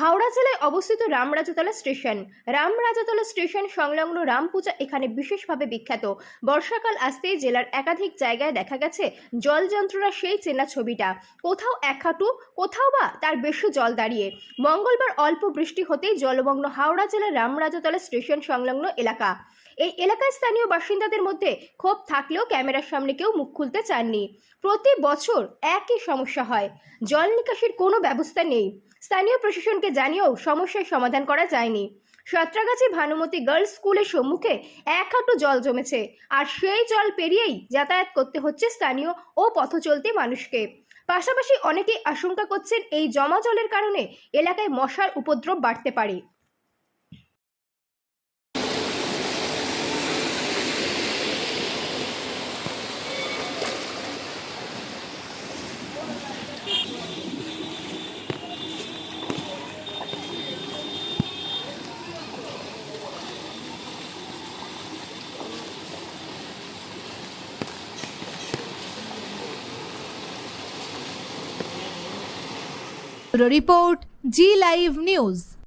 হাওড়া জেলায় অবস্থিত Ramrajatala station. Ramrajatala station সংলগ্ন রামপূজা এখানে বিশেষভাবে বিখ্যাত। বর্ষাকাল আসতেই জেলার একাধিক জায়গায় দেখা গেছে জল যন্ত্রণা সেই চেনা ছবিটা। কোথাও এক হাঁটু, কোথাও বা তার বেশি জল দাঁড়িয়ে। মঙ্গলবার অল্প বৃষ্টি হতেই জলমগ্ন হাওড়া জেলার রামরাজাতলা স্টেশন সংলগ্ন এলাকা। এই এলাকায় স্থানীয় বাসিন্দাদের মধ্যে ক্ষোভ থাকলেও ক্যামেরার সামনে কেউ মুখ খুলতে চাননি। প্রতি বছর একই সমস্যা হয়। জল নিকাশির কোনো ব্যবস্থা নেই। স্থানীয় প্রশাসনকে জানিয়েও সমস্যার সমাধান করা যায়নি। সাঁতরাগাছি ভানুমতি গার্লস স্কুলের সম্মুখে এক হাঁটু জল জমেছে আর সেই জল পেরিয়েই যাতায়াত করতে হচ্ছে স্থানীয় ও পথচলতি মানুষকে। পাশাপাশি অনেকেই আশঙ্কা করছেন এই জমা জলের কারণে এলাকায় মশার উপদ্রব বাড়তে পারে। Report Zee live news.